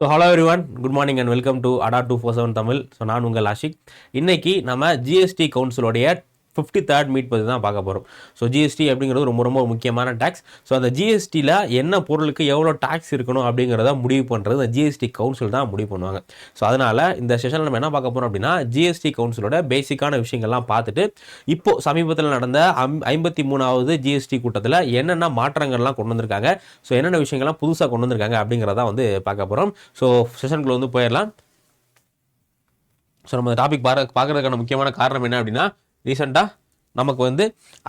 So hello everyone good morning and welcome to Adda two four seven Tamil so நான் உங்கள் ஆஷிக். இன்னைக்கு நம்ம GST கவுன்சிலோடைய ஃபிஃப்டி தேர்ட் மீட் பற்றி தான் பார்க்க போகிறோம் ஸோ ஜிஎஸ்டி அப்படிங்கிறது ரொம்ப ரொம்ப முக்கியமான டேக்ஸ் ஸோ அந்த ஜிஎஸ்டியில் என்ன பொருளுக்கு எவ்வளோ டேக்ஸ் இருக்கணும் அப்படிங்கிறத முடிவு பண்ணுறது இந்த ஜிஎஸ்டி கவுன்சில் தான் முடிவு பண்ணுவாங்க. ஸோ அதனால் இந்த செஷனில் நம்ம என்ன பார்க்க போகிறோம் அப்படின்னா ஜிஎஸ்டி கவுன்சிலோட பேசிக்கான விஷயங்கள்லாம் பார்த்துட்டு இப்போது சமீபத்தில் நடந்த அம் ஐம்பத்தி மூணாவது ஜிஎஸ்டி கூட்டத்தில் என்னென்ன மாற்றங்கள்லாம் கொண்டு வந்திருக்காங்க? ஸோ என்னென்ன விஷயங்கள்லாம் புதுசாக கொண்டு வந்திருக்காங்க அப்படிங்கிறத வந்து பார்க்க போகிறோம் ஸோ செஷனுக்குள்ளே வந்து போயிடலாம். ஸோ நம்ம டாபிக் பார்க்க பார்க்கறதுக்கான முக்கியமான காரணம் என்ன அப்படின்னா ரீசெண்டாக நமக்கு வந்து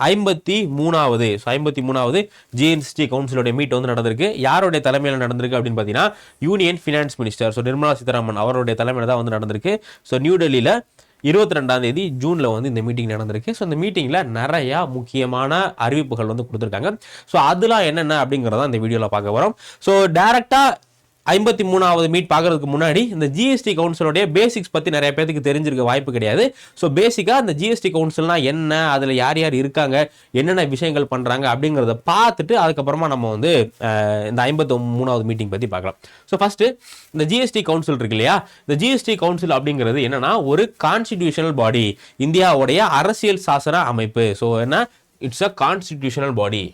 ஐம்பத்தி மூணாவது ஸோ ஐம்பத்தி மூணாவது ஜிஎன்எஸ்டி கவுன்சிலோடைய மீட் வந்து நடந்திருக்கு. யாருடைய தலைமையில் நடந்திருக்கு அப்படின்னு பார்த்தீங்கன்னா union finance minister so Nirmala Sitharaman அவருடைய தலைமையில் தான் வந்து நடந்திருக்கு. ஸோ நியூ டெல்லியில் இருபத்தி ரெண்டாம் தேதி ஜூனில் வந்து இந்த மீட்டிங் நடந்திருக்கு. ஸோ இந்த மீட்டிங்கில் நிறையா முக்கியமான அறிவிப்புகள் வந்து கொடுத்துருக்காங்க. ஸோ அதெல்லாம் என்னென்ன அப்படிங்கிறத இந்த வீடியோவில் பார்க்க வரோம் ஸோ டேரெக்டாக ஐம்பத்தி மூணாவது மீட் பார்க்கறதுக்கு முன்னாடி இந்த ஜிஎஸ்டி கவுன்சிலோடைய பேசிக்ஸ் பற்றி நிறைய பேருக்கு தெரிஞ்சிருக்க வாய்ப்பு கிடையாது. ஸோ பேசிக்காக அந்த ஜிஎஸ்டி கவுன்சில்னா என்ன அதில் யார் யார் இருக்காங்க என்னென்ன விஷயங்கள் பண்ணுறாங்க அப்படிங்கிறத பார்த்துட்டு அதுக்கப்புறமா நம்ம வந்து இந்த ஐம்பத்தி மூணாவது மீட்டிங் பற்றி பார்க்கலாம். ஸோ ஃபஸ்ட்டு இந்த ஜிஎஸ்டி கவுன்சில் இருக்கு இல்லையா? இந்த ஜிஎஸ்டி கவுன்சில் அப்படிங்கிறது என்னன்னா ஒரு கான்ஸ்டிடியூஷனல் பாடி இந்தியாவுடைய அரசியல் சாசன அமைப்பு. ஸோ என்ன? It's a constitutional body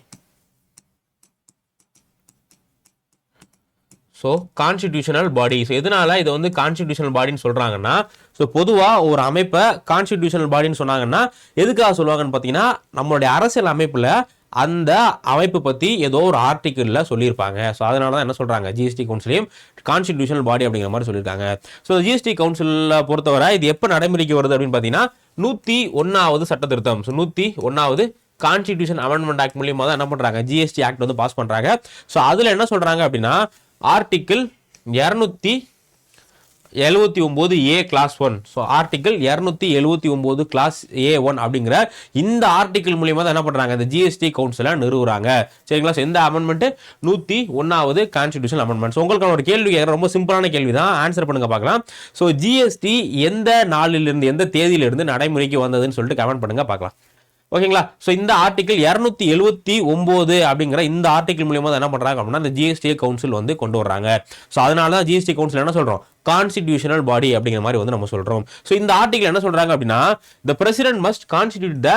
so constitutional body so எதனால இதை வந்து கான்ஸ்டிடியூஷனல் பாடின்னு சொல்கிறாங்கன்னா ஸோ பொதுவாக ஒரு அமைப்பை கான்ஸ்டிடியூஷனல் பாடின்னு சொன்னாங்கன்னா எதுக்காக சொல்லுவாங்கன்னு பார்த்தீங்கன்னா நம்மளுடைய அரசியல் அமைப்பில் அந்த அமைப்பு பற்றி ஏதோ ஒரு ஆர்டிக்கிளில் சொல்லியிருப்பாங்க. ஸோ அதனால தான் என்ன சொல்கிறாங்க ஜிஎஸ்டி கவுன்சிலையும் கான்ஸ்டிடியூஷனல் பாடி அப்படிங்கிற மாதிரி சொல்லியிருக்காங்க. ஸோ ஜிஎஸ்டி கவுன்சிலில் பொறுத்தவரை இது எப்போ நடைமுறைக்கு வருது அப்படின்னு பார்த்தீங்கன்னா நூற்றி ஒன்றாவது சட்ட திருத்தம். ஸோ நூற்றி ஒன்றாவது கான்ஸ்டிடியூஷன் அமெண்ட்மெண்ட் ஆக்ட் மூலியமாக தான் என்ன பண்ணுறாங்க ஜிஎஸ்டி ஆக்ட் வந்து பாஸ் பண்ணுறாங்க ஸோ அதில் என்ன சொல்கிறாங்க அப்படின்னா ஆர்டிக்கிள் இரநூத்தி எழுபத்தி ஒம்பது A clause one so article இரநூத்தி எழுபத்தி ஒம்பது கிளாஸ் ஏ ஒன் அப்படிங்கிற இந்த ஆர்டிக்கிள் மூலியமாக தான் என்ன பண்ணுறாங்க இந்த ஜிஎஸ்டி கவுன்சிலை நிறுவுறாங்க. சரிங்களா? ஸோ இந்த அமெண்ட்மெண்ட்டு நூற்றி ஒன்றாவது கான்ஸ்டியூஷன் அமெண்ட்மெண்ட் ஸோ உங்களுக்கு ஒரு கேள்வி கேட்குறேன். ரொம்ப சிம்பிளான கேள்வி தான் ஆன்சர் பண்ணுங்க பார்க்கலாம். ஸோ ஜிஎஸ்டி எந்த நாளிலிருந்து எந்த தேதியிலிருந்து நடைமுறைக்கு வந்ததுன்னு சொல்லிட்டு கமெண்ட் பண்ணுங்க பார்க்கலாம். ஓகேங்களா? ஸோ இந்த ஆர்டிகிள் இரநூத்தி எழுபத்தி ஒம்பது அப்படிங்கிற இந்த ஆர்டிகிள் மூலியமாக என்ன பண்ணுறாங்க அப்படின்னா இந்த ஜிஎஸ்டி கவுன்சில் வந்து கொண்டு வர்றாங்க. ஸோ அதனால தான் ஜிஎஸ்டி கவுன்சில் என்ன சொல்கிறோம் கான்ஸ்டிடியூஷனல் பாடி அப்படிங்கிற மாதிரி வந்து நம்ம சொல்கிறோம் ஸோ இந்த ஆர்டிகிள் என்ன சொல்கிறாங்க அப்படின்னா the president must constitute the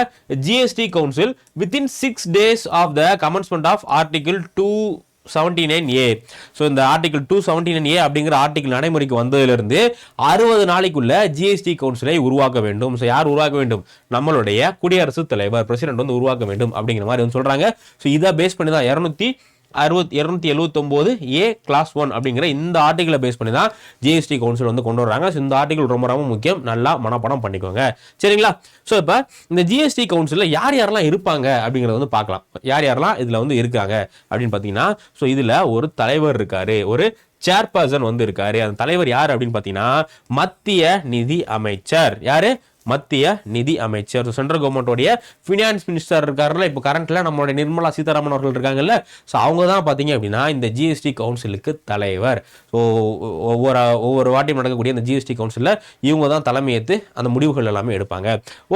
GST council within six days of the commencement of article two seventy nine A so இந்த article two seventy nine A அப்படிங்கிற ஆர்டிகல் நடைமுறைக்கு வந்ததிலிருந்து அறுபது நாளைக்குள்ள ஜிஎஸ்டி கவுன்சிலை உருவாக்க வேண்டும். ஸோ யார் உருவாக்க வேண்டும்? நம்மளுடைய குடியரசுத் தலைவர் பிரசிடென்ட் வந்து உருவாக்க வேண்டும் அப்படிங்கிற மாதிரி வந்து சொல்கிறாங்க ஸோ இதை பேஸ் பண்ணி தான் இரநூத்தி அறுபத் இரநூத்தி எழுபத்தொம்போது ஏ கிளாஸ் ஒன் அப்படிங்கிற இந்த ஆர்டிகளை பேஸ் பண்ணி தான் ஜிஎஸ்டி கவுன்சில் வந்து கொண்டு வர்றாங்க. ஸோ இந்த ஆர்டிகல் ரொம்ப ரொம்ப முக்கியம். நல்லா மனப்பாடம் பண்ணிக்கோங்க. சரிங்களா? ஸோ இப்போ இந்த ஜிஎஸ்டி கவுன்சிலில் யார் யாரெல்லாம் இருப்பாங்க அப்படிங்கிறத வந்து பார்க்கலாம். யார் யாரெல்லாம் இதில் வந்து இருக்காங்க அப்படின்னு பார்த்தீங்கன்னா ஸோ இதில் ஒரு தலைவர் இருக்காரு. ஒரு சேர்பர்சன் வந்து இருக்காரு. அந்த தலைவர் யார் அப்படின்னு பார்த்தீங்கன்னா மத்திய நிதி அமைச்சர். யாரு? மத்திய நிதி அமைச்சர். சென்ட்ரல் கவர்மெண்ட்டோடைய ஃபினான்ஸ் மினிஸ்டர் இருக்காருல்ல இப்போ கரண்ட்ல நம்மளுடைய நிர்மலா சீதாராமன் அவர்கள் இருக்காங்கல்ல ஸோ அவங்க தான் பார்த்தீங்க அப்படின்னா இந்த ஜிஎஸ்டி கவுன்சிலுக்கு தலைவர். ஸோ ஒவ்வொரு ஒவ்வொரு வாட்டியும் நடக்கக்கூடிய இந்த ஜிஎஸ்டி கவுன்சிலில் இவங்க தான் தலைமையேற்று அந்த முடிவுகள் எல்லாமே எடுப்பாங்க.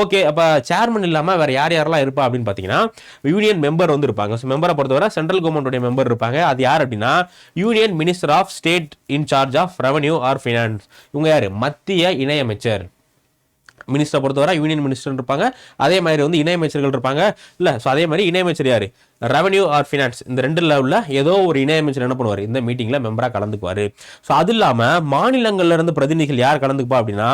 ஓகே அப்போ சேர்மன் இல்லாமல் வேற யார் யாரெல்லாம் இருப்பா அப்படின்னு பார்த்தீங்கன்னா யூனியன் மெம்பர் வந்து இருப்பாங்க. ஸோ மெம்பரை பொறுத்தவரை சென்ட்ரல் கவர்மெண்ட்டுடைய மெம்பர் இருப்பாங்க. அது யார் அப்படின்னா union minister of state in charge of revenue or finance இவங்க யார்? மத்திய இணையமைச்சர். மினிஸ்டரை பொறுத்தவரை யூனியன் மினிஸ்டர் இருப்பாங்க. அதே மாதிரி வந்து இணையமைச்சர்கள் இருப்பாங்க. இல்லை ஸோ அதே மாதிரி இணையமைச்சர் யார்? ரெவன்யூ ஆர் ஃபினான்ஸ் இந்த ரெண்டு லெவலில் ஏதோ ஒரு இணையமைச்சர் என்ன பண்ணுவார்? இந்த மீட்டிங்கில் மெம்பராக கலந்துக்குவார். ஸோ அது இல்லாமல் மாநிலங்கள்லேருந்து பிரதிநிதிகள் யார் கலந்துக்குப்பா அப்படின்னா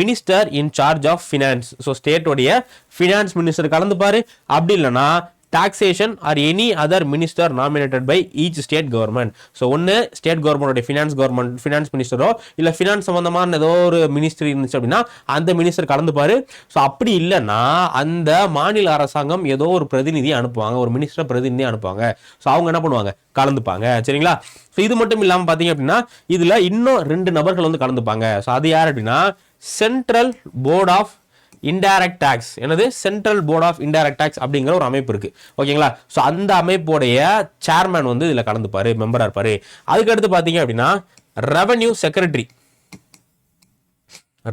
minister in charge of finance so ஸ்டேட்டோடைய finance minister கலந்துப்பார். அப்படி இல்லைன்னா taxation or any other minister nominated by each state government so ஒன்று ஸ்டேட் கவர்மெண்டோட ஃபினான்ஸ் கவர்மெண்ட் ஃபினான்ஸ் மினிஸ்டரோ இல்லை ஃபினான்ஸ் சம்மந்தமான ஏதோ ஒரு மினிஸ்ட்ரி இருந்துச்சு அப்படின்னா அந்த மினிஸ்டர் கலந்துப்பார். ஸோ அப்படி இல்லைன்னா அந்த மாநில அரசாங்கம் ஏதோ ஒரு பிரதிநிதியை அனுப்புவாங்க. ஒரு மினிஸ்டர் பிரதிநிதியை அனுப்புவாங்க. ஸோ அவங்க என்ன பண்ணுவாங்க? கலந்துப்பாங்க. சரிங்களா? ஸோ இது மட்டும் இல்லாமல் பார்த்தீங்க அப்படின்னா இதில் இன்னும் ரெண்டு நபர்கள் வந்து கலந்துப்பாங்க. ஸோ அது யார் அப்படின்னா central board of indirect tax என்னது? Central board of indirect tax அப்படிங்கிற ஒரு அமைப்பு இருக்கு. ஓகேங்களா? ஸோ அந்த அமைப்போடைய சேர்மேன் வந்து இதில் கலந்துப்பாரு மெம்பராக இருப்பாரு. அதுக்கடுத்து பார்த்தீங்க அப்படின்னா revenue secretary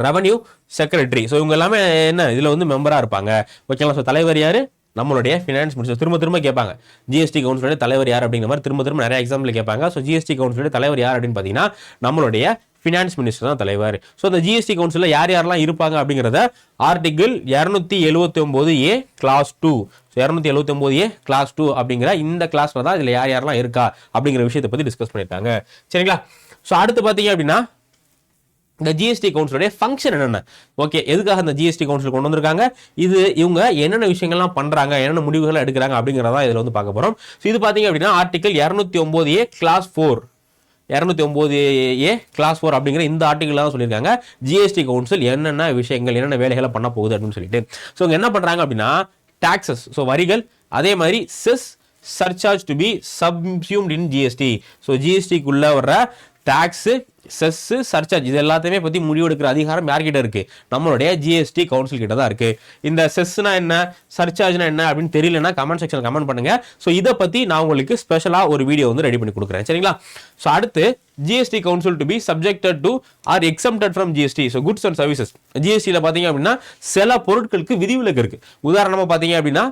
revenue secretary so இவங்க எல்லாமே என்ன? இதில் வந்து மெம்பராக இருப்பாங்க. ஓகேங்களா? ஸோ தலைவர் யார்? நம்மளுடைய ஃபினான்ஸ் மினிஸ்டர் திரும்ப திரும்ப கேட்பாங்க. ஜிஎஸ்டி கவுன்சிலுடைய தலைவர் யார் அப்படிங்கிற மாதிரி திரும்ப திரும்ப நிறைய எக்ஸாம்பிள் கேட்பாங்க. ஸோ ஜிஎஸ்டி கவுன்சிலுடைய தலைவர் யார் அப்படின்னு பார்த்தீங்கன்னா நம்மளுடைய ஃபினான்ஸ் மினிஸ்டர் தான் தலைவர். ஸோ இந்த ஜிஎஸ்டி கவுன்சிலில் யார் யாரெல்லாம் இருப்பாங்க அப்படிங்கிறத ஆர்டிகிள் இரநூத்தி எழுபத்தி ஒம்பது ஏ கிளாஸ் டூ ஸோ இரநூத்தி எழுபத்தி ஒம்பது ஏ கிளாஸ் டூ அப்படிங்கிற இந்த கிளாஸில் தான் இதில் யார் யாரெல்லாம் இருக்கா அப்படிங்கிற விஷயத்தை பற்றி டிஸ்கஸ் பண்ணியிருக்காங்க. சரிங்களா? ஸோ அடுத்து பார்த்தீங்க அப்படின்னா இந்த ஜிஎஸ்டி கவுன்சிலுடைய ஃபங்க்ஷன் என்னென்ன? ஓகே எதுக்காக இந்த ஜிஎஸ்டி கவுன்சில் கொண்டு வந்திருக்காங்க? இது இவங்க என்னென்ன விஷயங்கள்லாம் பண்ணுறாங்க என்னென்ன முடிவுகள் எடுக்கிறாங்க அப்படிங்கிறதா இதில் வந்து பார்க்க போகிறோம் ஸோ இது பார்த்தீங்க அப்படின்னா ஆர்டிகல் இரநூத்தி ஒம்பது ஏ கிளாஸ் ஃபோர் இரநூத்தி ஒம்பது ஏ கிளாஸ் ஃபோர் அப்படிங்கிற இந்த ஆர்டிகல் தான் சொல்லியிருக்காங்க. ஜிஎஸ்டி கவுன்சில் என்னென்ன விஷயங்கள் என்னென்ன வேலைகளை பண்ண போகுது அப்படின்னு சொல்லிட்டு. ஸோ இங்கே என்ன பண்ணுறாங்க அப்படின்னா டாக்ஸஸ் ஸோ வரிகள் அதே மாதிரி cess surcharge to be subsumed in GST so ஜிஎஸ்டிக்குள்ளே வர்ற டேக்ஸு செஸ்ஸு சர்சார்ஜ் இது எல்லாத்தையுமே பற்றி முடிவெடுக்கிற அதிகாரம் யார்கிட்ட இருக்குது நம்மளுடைய ஜிஎஸ்டி கவுன்சில் கிட்ட தான் இருக்குது இந்த செஸ்னா என்ன? சர்ச்சார்ஜ்னா என்ன அப்படின்னு தெரியலன்னா கமெண்ட் செக்ஷன் கமெண்ட் பண்ணுங்கள் ஸோ இதை பற்றி நான் உங்களுக்கு ஸ்பெஷலாக ஒரு வீடியோ வந்து ரெடி பண்ணி கொடுக்குறேன். சரிங்களா? ஸோ அடுத்து GST council to be subjected to or exempted from GST so goods and services ஜிஎஸ்டியில் பார்த்தீங்க அப்படின்னா சில பொருட்களுக்கு விதிவிலக்கு இருக்குது உதாரணமாக பார்த்தீங்க அப்படின்னா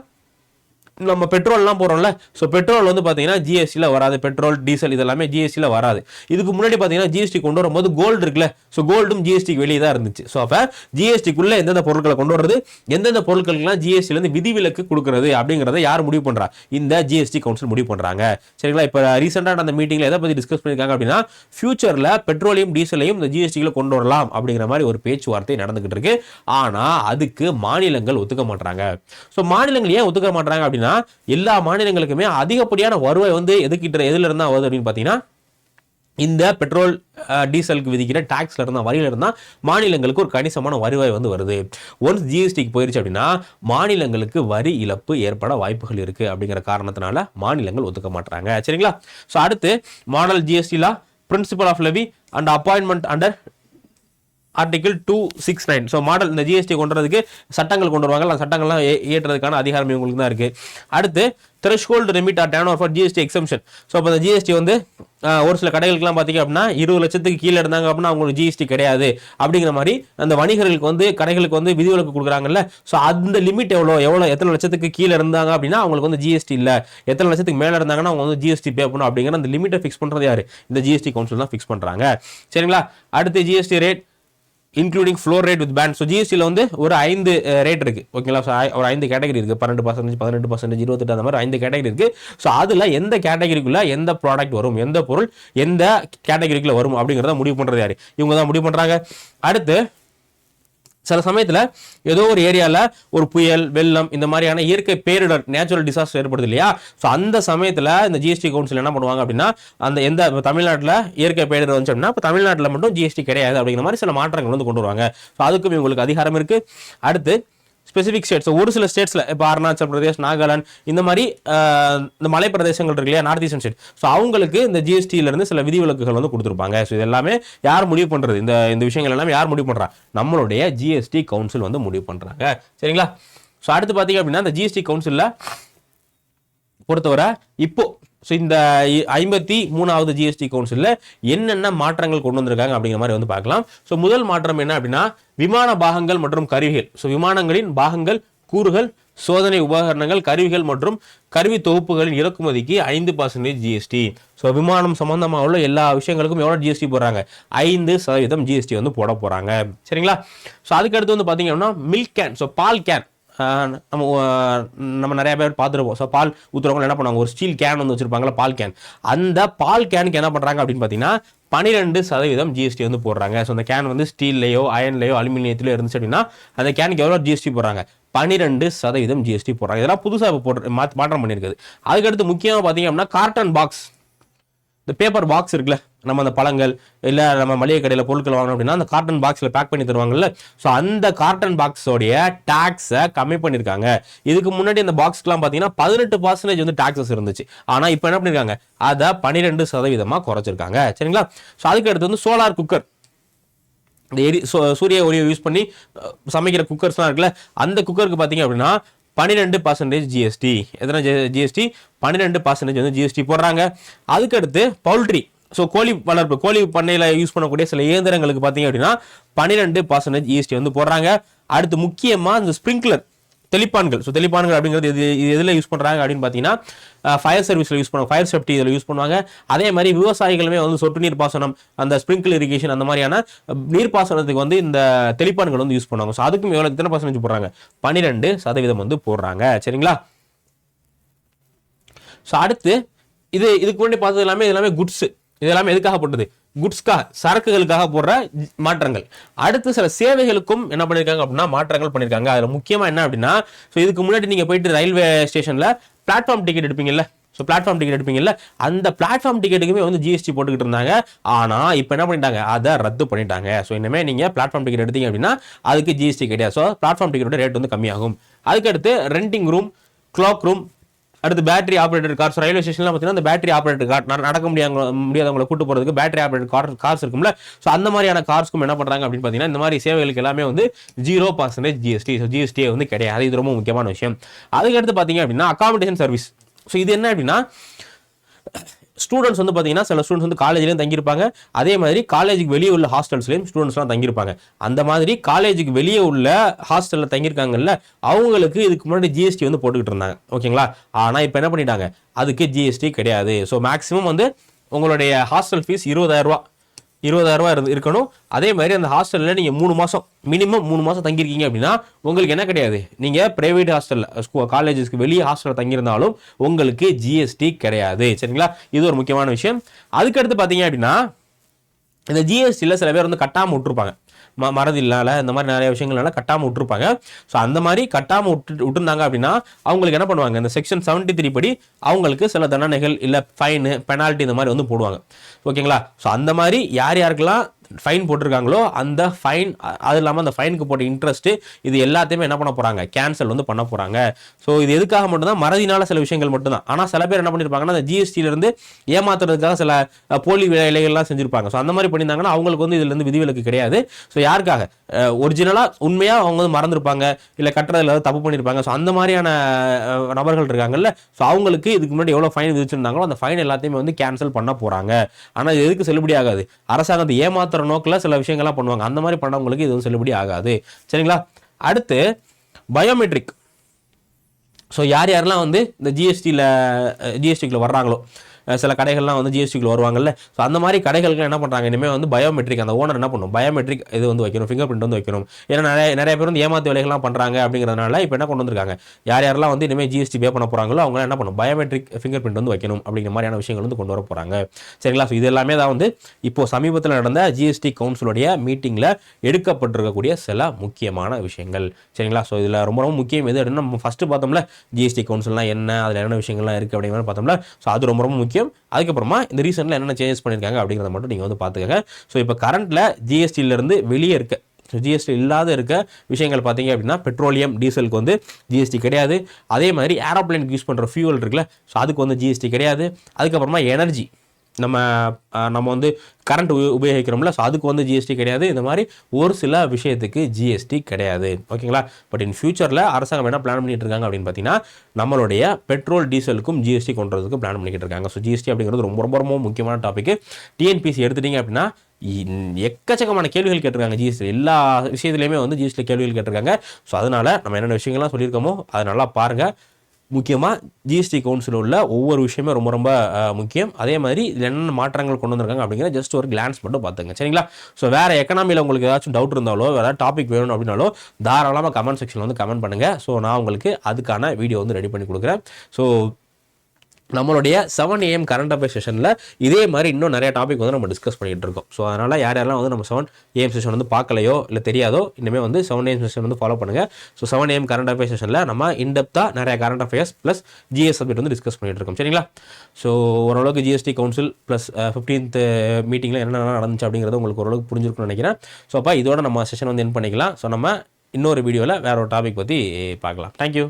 நம்ம பெட்ரோல்லாம் போகிறோம்ல ஸோ பெட்ரோல் வந்து பார்த்தீங்கன்னா ஜிஎஸ்டியில் வராது. பெட்ரோல் டீசல் இதெல்லாமே ஜிஎஸ்டியில் வராது. இதுக்கு முன்னாடி பார்த்தீங்கன்னா ஜிஎஸ்டி கொண்டு வரும்போது கோல்டு இருக்குல்ல ஸோ கோல்டும் ஜிஎஸ்டிக்கு வெளியே தான் இருந்துச்சு. ஸோ அப்போ ஜிஎஸ்டிக்குள்ளே எந்தெந்த பொருட்களை கொண்டு வர்றது எந்தெந்த பொருட்களுக்கெல்லாம் ஜிஎஸ்டிலேருந்து விதிவிலக்கு கொடுக்குறது அப்படிங்கிறத யார் முடிவு பண்ணுறா இந்த ஜிஎஸ்டி கவுன்சில் முடிவு பண்ணுறாங்க சரிங்களா? இப்போ ரீசெண்டாக அந்த மீட்டிங்கில் எதை பற்றி டிஸ்கஸ் பண்ணியிருக்காங்க அப்படின்னா ஃபியூச்சரில் பெட்ரோலியம் டீசலையும் இந்த ஜிஎஸ்டியில் கொண்டு வரலாம் அப்படிங்கிற மாதிரி ஒரு பேச்சுவார்த்தை நடந்துகிட்டு இருக்கு. ஆனால் அதுக்கு மாநிலங்கள் ஒத்துக்க மாட்டாங்க ஸோ மாநிலங்கள் ஏன் ஒத்துக்க மாட்டாங்க அப்படின்னா எல்லா மாநிலங்களுக்குமே அதிகப்படியான வருவாய் வந்து எதுக்கிட்ட எதுல இருந்தா வருது அப்படின்னு பார்த்தீங்கன்னா இந்த பெட்ரோல் டீசலுக்கு விதிக்கிற டேக்ஸில் இருந்தால் வரியில இருந்தால் மாநிலங்களுக்கு ஒரு கணிசமான வருவாய் வந்து வருது. ஒன்ஸ் ஜிஎஸ்டிக்கு போயிருச்சு அப்படின்னா மாநிலங்களுக்கு வரி இழப்பு ஏற்பட வாய்ப்புகள் இருக்கு அப்படிங்கிற காரணத்தினால மாநிலங்கள் ஒத்துக்க மாட்டுறாங்க சரிங்களா? ஸோ அடுத்து model ஜிஎஸ்டிலா principle of levy and appointment under article two six nine so model இந்த ஜிஎஸ்டி கொண்டு வரதுக்கு சட்டங்கள் கொண்டு வருவாங்க அந்த சட்டங்கள்லாம் ஏ- ஏற்றுறதுக்கான அதிகாரம் இவங்களுக்கு தான் இருக்குது அடுத்து threshold limit or then for GST exemption so அப்போ இந்த ஜிஎஸ்டி வந்து ஒரு சில கடைகளுக்குலாம் பார்த்தீங்க அப்படின்னா இருபது லட்சத்துக்கு கீழே இருந்தாங்க அப்படின்னா அவங்களுக்கு ஜிஎஸ்டி கிடையாது. அப்படிங்கிற மாதிரி அந்த வணிகர்களுக்கு வந்து கடைகளுக்கு வந்து விதிவிலக்கு கொடுக்குறாங்கல்ல. ஸோ அந்த லிமிட் எவ்வளோ எவ்வளோ எத்தனை லட்சத்துக்கு கீழே இருந்தாங்க அப்படின்னா அவங்களுக்கு வந்து ஜிஎஸ்டி இல்லை. எத்தனை லட்சத்துக்கு மேலே இருந்தாங்கன்னா அவங்க வந்து ஜிஎஸ்டி பே பண்ணணும் அப்படிங்கிற அந்த லிமிட்டை ஃபிக்ஸ் பண்ணுறது யார்? இந்த ஜிஎஸ்டி கவுன்சில் தான் ஃபிக்ஸ் பண்ணுறாங்க சரிங்களா? அடுத்து GST rate including floor rate with band so ஜிஎஸ்டியில் வந்து ஒரு ஐந்து ரேட் இருக்குது ஓகேங்களா ஸோ ஒரு ஐந்து கேட்டகரி இருக்குது பன்னெண்டு பர்சன்டேஜ் பதினெட்டு பர்சன்டேஜ் இருபத்தெட்டு அந்த மாதிரி ஐந்து கேட்டகரி இருக்குது ஸோ அதில் எந்த கேட்டகரிக்குள்ளே எந்த ப்ராடக்ட் வரும்? எந்த பொருள் எந்த கேட்டகரிக்குள்ளே வரும்? அப்படிங்கிறத முடிவு பண்ணுறது யார்? இவங்க தான் முடிவு பண்ணுறாங்க அடுத்து சில சமயத்தில் ஏதோ ஒரு ஏரியாவில் ஒரு புயல் வெள்ளம் இந்த மாதிரியான இயற்கை பேரிடர் நேச்சுரல் டிசாஸ்டர் ஏற்படுது இல்லையா? ஸோ அந்த சமயத்தில் இந்த ஜிஎஸ்டி கவுன்சில் என்ன பண்ணுவாங்க அப்படின்னா அந்த எந்த இப்போ தமிழ்நாட்டில் இயற்கை பேரிடர் வந்துச்சு அப்படின்னா இப்போ தமிழ்நாட்டில் மட்டும் ஜிஎஸ்டி கிடையாது அப்படிங்கிற மாதிரி சில மாற்றங்கள் வந்து கொண்டு வருவாங்க. ஸோ அதுக்கும் இவங்களுக்கு அதிகாரம் இருக்குது அடுத்து ஸ்பெசிஃபிக் ஸ்டேட்ஸ் ஒரு சில ஸ்டேட்ஸில் இப்போ அருணாச்சல் பிரதேஷ் நாகாலாந்து இந்த மாதிரி இந்த மலை பிரதேசங்கள் இருக்கு இல்லையா நார்த் ஈஸ்டர்ன் ஸ்டேட் ஸோ அவங்களுக்கு இந்த ஜிஎஸ்டியிலேருந்து இருந்து சில விதிவிலக்குகள் வந்து கொடுத்துருப்பாங்க. ஸோ இது எல்லாமே யார் முடிவு பண்ணுறது இந்த இந்த விஷயங்கள் எல்லாமே யார் முடிவு பண்ணுறா நம்மளுடைய ஜிஎஸ்டி கவுன்சில் வந்து முடிவு பண்ணுறாங்க சரிங்களா? ஸோ அடுத்து பார்த்தீங்க அப்படின்னா இந்த ஜிஎஸ்டி கவுன்சிலில் பொறுத்தவரை இப்போது ஸோ இந்த ஐம்பத்தி மூணாவது ஜிஎஸ்டி கவுன்சிலில் என்னென்ன மாற்றங்கள் கொண்டு வந்திருக்காங்க அப்படிங்கிற மாதிரி வந்து பார்க்கலாம். ஸோ முதல் மாற்றம் என்ன அப்படின்னா விமான பாகங்கள் மற்றும் கருவிகள். ஸோ விமானங்களின் பாகங்கள் கூறுகள் சோதனை உபகரணங்கள் கருவிகள் மற்றும் கருவி தொகுப்புகளின் இறக்குமதிக்கு ஐந்து பர்சன்டேஜ் ஜிஎஸ்டி ஸோ விமானம் சம்பந்தமாக உள்ள எல்லா விஷயங்களுக்கும் எவ்வளோ ஜிஎஸ்டி போடுறாங்க? ஐந்து சதவீதம் ஜிஎஸ்டி வந்து போட போகிறாங்க சரிங்களா? ஸோ அதுக்கு அடுத்து வந்து பார்த்தீங்க அப்படின்னா மில்க் கேன் ஸோ பால் கேன் நம்ம நம்ம நிறையா பேர் பார்த்துருப்போம். ஸோ பால் ஊற்றுறவங்க என்ன பண்ணுவாங்க? ஒரு ஸ்டீல் கேன் வந்து வச்சுருப்பாங்களா பால் கேன் அந்த பால் கேனுக்கு என்ன பண்ணுறாங்க அப்படின்னு பார்த்தீங்கன்னா பன்னிரெண்டு சதவீதம் ஜிஎஸ்டி வந்து போடுறாங்க. ஸோ அந்த கேன் வந்து ஸ்டீல்லையோ அயன்லையோ அலுமினியத்திலையோ இருந்துச்சு அப்படின்னா அந்த கேனுக்கு எவ்வளோ ஜிஎஸ்டி போடுறாங்க? பன்னிரெண்டு சதவீதம் ஜிஎஸ்டி போடுறாங்க. இதெல்லாம் புதுசாக இப்போ போட்டு மாற்றம் பண்ணியிருக்குது. அதுக்கடுத்து முக்கியமாக பார்த்தீங்க அப்படின்னா கார்டன் பாக்ஸ் இந்த பேப்பர் பாக்ஸ் இருக்குல்ல நம்ம அந்த பழங்கள் இல்லை நம்ம மளிகை கடையில் பொருட்கள் வாங்கணும் அப்படின்னா அந்த கார்டன் பாக்ஸில் பேக் பண்ணி தருவாங்கல்ல. ஸோ அந்த கார்டன் பாக்ஸோடைய டேக்ஸை கம்மி பண்ணியிருக்காங்க இதுக்கு முன்னாடி அந்த பாக்ஸ்க்குலாம் பார்த்தீங்கன்னா பதினெட்டு பர்சன்டேஜ் வந்து டாக்ஸஸ் இருந்துச்சு. ஆனால் இப்போ என்ன பண்ணியிருக்காங்க அதை பன்னிரெண்டு சதவீதமாக குறைச்சிருக்காங்க. சரிங்களா? ஸோ அதுக்கு அடுத்து வந்து சோலார் குக்கர் இந்த எரி சூரிய ஒளியை யூஸ் பண்ணி சமைக்கிற குக்கர்ஸ்லாம் இருக்குல்ல அந்த குக்கருக்கு பார்த்தீங்க அப்படின்னா பன்னிரெண்டு பர்சன்டேஜ் ஜிஎஸ்டி எத்தனை ஜிஎஸ்டி பன்னிரெண்டு பர்சன்டேஜ் வந்து ஜிஎஸ்டி போடுறாங்க. அதுக்கடுத்து பவுல்ட்ரி ஸோ கோழி வளர்ப்பு. கோழி பண்ணையில் யூஸ் பண்ணக்கூடிய சில இயந்திரங்களுக்கு பார்த்தீங்க அப்படின்னா பன்னிரெண்டு பர்சன்டேஜ் ஜிஎஸ்டி வந்து போடுறாங்க. அடுத்து முக்கியமாக இந்த ஸ்ப்ரிங்க்லர் தெளிப்பான்கள். ஸோ தெளிப்பான்கள் அப்படிங்கிறது இது இது எதில் யூஸ் பண்ணுறாங்க அப்படின்னு பார்த்தீங்கன்னா ஃபயர் சர்வீஸில் யூஸ் பண்ணுவாங்க. ஃபயர் சேஃப்டி இதில் யூஸ் பண்ணுவாங்க. அதே மாதிரி விவசாயிகளுமே வந்து சொட்டு நீர் பாசனம் அந்த ஸ்ப்ரிங்கிள் இரிகேஷன் அந்த மாதிரியான நீர் பாசனத்துக்கு வந்து இந்த தெளிப்பான்கள் வந்து யூஸ் பண்ணுவாங்க. ஸோ அதுக்கும் எவ்வளோ எத்தனை பர்சன்டேஜ் போடுறாங்க? பன்னிரெண்டு சதவீதம் வந்து போடுறாங்க. சரிங்களா? ஸோ அடுத்து இது இதுக்கு முன்னாடி பார்த்தது எல்லாமே இது எல்லாமே குட்ஸு இது எல்லாமே எதுக்காக போட்டது குட்ஸ்க்காக சரக்குகளுக்காக போடுற மாற்றங்கள். அடுத்து சில சேவைகளுக்கும் என்ன பண்ணியிருக்காங்க அப்படின்னா மாற்றங்கள் பண்ணியிருக்காங்க அதில் முக்கியமாக என்ன அப்படின்னா ஸோ இதுக்கு முன்னாடி நீங்கள் போயிட்டு ரயில்வே ஸ்டேஷனில் பிளாட்ஃபார்ம் டிக்கெட் எடுப்பீங்கல்ல. ஸோ பிளாட்ஃபார்ம் டிக்கெட் எடுப்பீங்கல்ல. அந்த பிளாட்ஃபார்ம் டிக்கெட்டுக்குமே வந்து ஜிஎஸ்டி போட்டுக்கிட்டு இருந்தாங்க. ஆனால் இப்போ என்ன பண்ணிட்டாங்க? அதை ரத்து பண்ணிட்டாங்க. ஸோ இனிமேல் நீங்கள் பிளாட்ஃபார்ம் டிக்கெட் எடுத்தீங்க அப்படின்னா அதுக்கு ஜிஎஸ்டி கிடையாது. ஸோ பிளாட்ஃபார்ம் டிக்கெட்டோட ரேட் வந்து கம்மியாகும். அதுக்கடுத்து ரெண்டிங் ரூம் கிளாக் ரூம் அடுத்து பேட்டரி ஆப்ரேட்டர் கார்ஸ் ரயில்வே ஸ்டேஷன்லாம் பார்த்தீங்கன்னா அந்த பேட்டரி ஆப்ரேட்டர் கார் நடக்க முடியாங்க முடியாதவங்களை கூட்டு போகிறதுக்கு பேட்டரி ஆப்ரேட்டர் கார் கார்ஸ் இருக்கும்ல. ஸோ அந்த மாதிரியான கார்ஸ்க்கும் என்ன பண்ணுறாங்க அப்படின்னு பார்த்தீங்கன்னா இந்த மாதிரி சேவைகளுக்கு எல்லாமே வந்து ஜீரோ பர்சன்டேஜ் ஜிஎஸ்டி ஸோ ஜிஎஸ்டியே வந்து கிடையாது. இது ரொம்ப முக்கியமான விஷயம். அதுக்கடுத்து பார்த்தீங்க அப்படின்னா அகாமடேஷன் சர்வீஸ் ஸோ இது என்ன அப்படின்னா ஸ்டூடெண்ட்ஸ் வந்து பார்த்தீங்கன்னா சில ஸ்டூடெண்ட்ஸ் வந்து காலேஜ்லேயும் தங்கியிருப்பாங்க. அதே மாதிரி காலேஜுக்கு வெளியே உள்ள ஹாஸ்டல்ஸ்லேயும் ஸ்டூடெண்ட்ஸ்லாம் தங்கியிருப்பாங்க. அந்த மாதிரி காலேஜுக்கு வெளியே உள்ள ஹாஸ்டலில் தங்கியிருக்காங்கல்ல அவங்களுக்கு இதுக்கு முன்னாடி ஜிஎஸ்டி வந்து போட்டுக்கிட்டு இருந்தாங்க. ஓகேங்களா ஆனால் இப்போ என்ன பண்ணிட்டாங்க? அதுக்கு ஜிஎஸ்டி கிடையாது. ஸோ மேக்ஸிமம் வந்து உங்களுடைய ஹாஸ்டல் ஃபீஸ் இருபதாயிரரூவா இருபதாயிரரூபா இருந்து இருக்கணும். அதே மாதிரி அந்த ஹாஸ்டலில் நீங்கள் மூணு மாதம் மினிமம் மூணு மாதம் தங்கியிருக்கீங்க அப்படின்னா உங்களுக்கு என்ன கிடையாது. நீங்கள் ப்ரைவேட் ஹாஸ்டலில் ஸ்கூ காலேஜஸ்க்கு வெளியே ஹாஸ்டலில் தங்கியிருந்தாலும் உங்களுக்கு ஜிஎஸ்டி கிடையாது. சரிங்களா? இது ஒரு முக்கியமான விஷயம். அதுக்கடுத்து பார்த்தீங்க அப்படின்னா இந்த ஜிஎஸ்டியில் சில பேர் வந்து கட்டாமல் விட்டுருப்பாங்க. ம மறதில்லால இந்த மாதிரி நிறைய விஷயங்கள்னால கட்டாமல் விட்டுருப்பாங்க. ஸோ அந்த மாதிரி கட்டாமல் விட்டு விட்டுருந்தாங்க அப்படின்னா அவங்களுக்கு என்ன பண்ணுவாங்க? இந்த செக்ஷன் 73 த்ரீ படி அவங்களுக்கு சில தண்டனைகள் இல்லை ஃபைனு பெனால்ட்டி இந்த மாதிரி வந்து போடுவாங்க. ஓகேங்களா ஸோ அந்த மாதிரி யார் யாருக்கெல்லாம் ஃபைன் போட்டிருக்காங்களோ அந்த ஃபைன் அது இல்லாமல் அந்த ஃபைனுக்கு போட்ட இன்ட்ரெஸ்ட்டு இது எல்லாத்தையுமே என்ன பண்ண போகிறாங்க கேன்சல் வந்து பண்ண போகிறாங்க ஸோ இது எதுக்காக மட்டும்தான்? மறதினால சில விஷயங்கள் மட்டும்தான். ஆனால் சில பேர் என்ன பண்ணியிருப்பாங்கன்னா அந்த ஜிஎஸ்டியிலேருந்து ஏமாத்துறதுக்காக சில போலி விலைகள்லாம் செஞ்சுருப்பாங்க. ஸோ அந்த மாதிரி பண்ணியிருந்தாங்கன்னா அவங்களுக்கு வந்து இதுலேருந்து விதிவிலக்கு கிடையாது. ஸோ யாருக்காக? ஒரிஜினலாக உண்மையாக அவங்க வந்து மறந்துருப்பாங்க. இல்லை கட்டுறதுல ஏதாவது தப்பு பண்ணியிருப்பாங்க ஸோ அந்த மாதிரியான நபர்கள் இருக்காங்கல்ல. ஸோ அவங்களுக்கு இதுக்கு முன்னாடி எவ்வளோ ஃபைன் விதிச்சிருந்தாங்களோ அந்த ஃபைன் எல்லாத்தையுமே வந்து கேன்சல் பண்ண போகிறாங்க ஆனால் இது எதுக்கு செல்லுபடி ஆகாது அரசாங்கத்தை ஏமாத்துற நோக்கில் சில விஷயங்கள்லாம் பண்ணுவாங்க. அந்த மாதிரி பண்ணவங்களுக்கு இது வந்து செல்லுபடி ஆகாது. சரிங்களா? அடுத்து பயோமெட்ரிக் ஸோ யார் யாரெல்லாம் வந்து இந்த ஜிஎஸ்டியில் ஜிஎஸ்டிக்குள்ள வர்றாங்களோ சில கடைகள்லாம் வந்து ஜிஎஸ்டிக்குள்ள வருவாங்கல்ல. ஸோ அந்த மாதிரி கடைகளுக்கு என்ன பண்ணுறாங்க இனிமேல் வந்து பயோமெட்ரிக் அந்த ஓனர் என்ன பண்ணும்? பயோமெட்ரிக் இது வந்து வைக்கணும் ஃபிங்கர் பிரிண்ட் வந்து வைக்கணும். ஏன்னா நிறைய நிறைய பேர் வந்து ஏமாத்து வேலைகள்லாம் பண்ணுறாங்க அப்படிங்கிறதுனால இப்போ என்ன கொண்டு வந்திருக்காங்க? யார் யாரெல்லாம் வந்து இனிமேல் ஜிஎஸ்டி பே பண்ண போகிறாங்களோ அவங்க என்ன பண்ணும்? பயோமெட்ரிக் ஃபிங்கர் பிரிண்ட் வந்து வைக்கணும் அப்படிங்கிற மாதிரியான விஷயங்கள் வந்து கொண்டு வர போகிறாங்க சரிங்களா? ஸோ இது எல்லாமே தான் வந்து இப்போ சமீபத்தில் நடந்த ஜிஎஸ்டி கவுன்சிலுடைய மீட்டிங்கில் எடுக்கப்பட்டிருக்கக்கூடிய சில முக்கியமான விஷயங்கள். சரிங்களா? ஸோ இதில் ரொம்ப ரொம்ப முக்கியம் எது அப்படின்னா நம்ம ஃபஸ்ட்டு பார்த்தோம்ல ஜிஎஸ்டி கவுன்சில்னால் என்ன அதில் என்ன விஷயங்கள்லாம் இருக்குது அப்படிங்கிற பார்த்தோம்ல. ஸோ அது ரொம்ப ரொம்ப முக்கியம். அதுக்கப்புறமா இந்த ரீசெண்டில் என்னென்ன சேஞ்சஸ் பண்ணியிருக்காங்க அப்படிங்கிறத மட்டும் நீங்கள் வந்து பார்த்துக்கங்க. ஸோ இப்போ கரண்ட்டில் ஜிஎஸ்டியிலேருந்து வெளியே இருக்க ஸோ ஜிஎஸ்டி இல்லாத இருக்க விஷயங்கள் பார்த்தீங்க அப்படின்னா பெட்ரோலியம் டீசலுக்கு வந்து ஜிஎஸ்டி கிடையாது. அதே மாதிரி ஏரோப்ளேனுக்கு யூஸ் பண்ணுற ஃபியூவல் இருக்குல்ல ஸோ அதுக்கு வந்து ஜிஎஸ்டி கிடையாது. அதுக்கப்புறமா எனர்ஜி நம்ம நம்ம வந்து கரண்ட் உபயோகிக்கிறோம்ல ஸோ அதுக்கு வந்து ஜிஎஸ்டி கிடையாது. இந்த மாதிரி ஒரு சில விஷயத்துக்கு ஜிஎஸ்டி கிடையாது. ஓகேங்களா? பட் இன் ஃபியூச்சரில் அரசாங்கம் என்ன பிளான் பண்ணிட்டு இருக்காங்க அப்படின்னு பார்த்தீங்கன்னா நம்மளுடைய பெட்ரோல் டீசலுக்கும் ஜிஎஸ்டி கொண்டு வரதுக்கு பிளான் பண்ணிக்கிட்டு இருக்காங்க. ஸோ ஜிஎஸ்டி அப்படிங்கிறது ரொம்ப ரொம்ப ரொம்ப முக்கியமான டாபிக் டிஎன்பிசி எடுத்துட்டீங்க அப்படின்னா எக்கச்சக்கமான கேள்விகள் கேட்டிருக்காங்க ஜிஎஸ்டி எல்லா விஷயத்துலையுமே வந்து ஜிஎஸ்டி கேள்விகள் கேட்டிருக்காங்க. ஸோ அதனால நம்ம என்னென்ன விஷயங்கள்லாம் சொல்லியிருக்கோமோ அதை நல்லா பாருங்கள் முக்கியமாக ஜிஎஸ்டி கவுன்சில் உள்ள ஒவ்வொரு விஷயமே ரொம்ப ரொம்ப முக்கியம். அதே மாதிரி இதில் என்னென்ன மாற்றங்கள் கொண்டு வந்திருக்காங்க அப்படிங்கிற ஜஸ்ட் ஒரு கிளான்ஸ் மட்டும் பார்த்துங்க. சரிங்களா? ஸோ வேறு எக்கனாமியில் உங்களுக்கு ஏதாச்சும் டவுட் இருந்தாலோ வேறு டாபிக் வேணும் அப்படின்னாலோ தாராளமாக கமெண்ட் செக்ஷனில் வந்து கமெண்ட் பண்ணுங்கள் ஸோ நான் உங்களுக்கு அதுக்கான வீடியோ வந்து ரெடி பண்ணி கொடுக்குறேன். ஸோ நம்மளுடைய செவன் ஏஎம் கரண்ட் அஃபேர் செஷனில் இதே மாதிரி இன்னும் நிறைய டாபிக் வந்து நம்ம டிஸ்கஸ் பண்ணிகிட்டு இருக்கோம். ஸோ அதனால் யார் யாரெல்லாம் வந்து நம்ம செவன் ஏஎம் செஷன் வந்து பார்க்கலையோ இல்லை தெரியாதோ இனிமேல் வந்து செவன் ஏஎம் செஷன் வந்து ஃபாலோ பண்ணுங்கள் so seven AM current affair செஷனில் நம்ம இன்டெப்த்தாக நிறைய current affairs plus GS subject வந்து டிஸ்கஸ் பண்ணிகிட்டு இருக்கோம். சரிங்களா? ஸோ ஓரளவுக்கு ஜிஎஸ்டி கவுன்சில் ப்ளஸ் ஃபிஃப்டீன்த் மீட்டிங்கில் என்னென்ன நடந்துச்சு அப்படிங்கிறது உங்களுக்கு ஓரளவுக்கு புரிஞ்சிருக்கும்னு நினைக்கிறேன். ஸோ அப்போ இதோட நம்ம செஷன் வந்து என் பண்ணிக்கலாம். ஸோ நம்ம இன்னொரு வீடியோவில் வேற ஒரு டாபிக் பற்றி பார்க்கலாம். தேங்க்யூ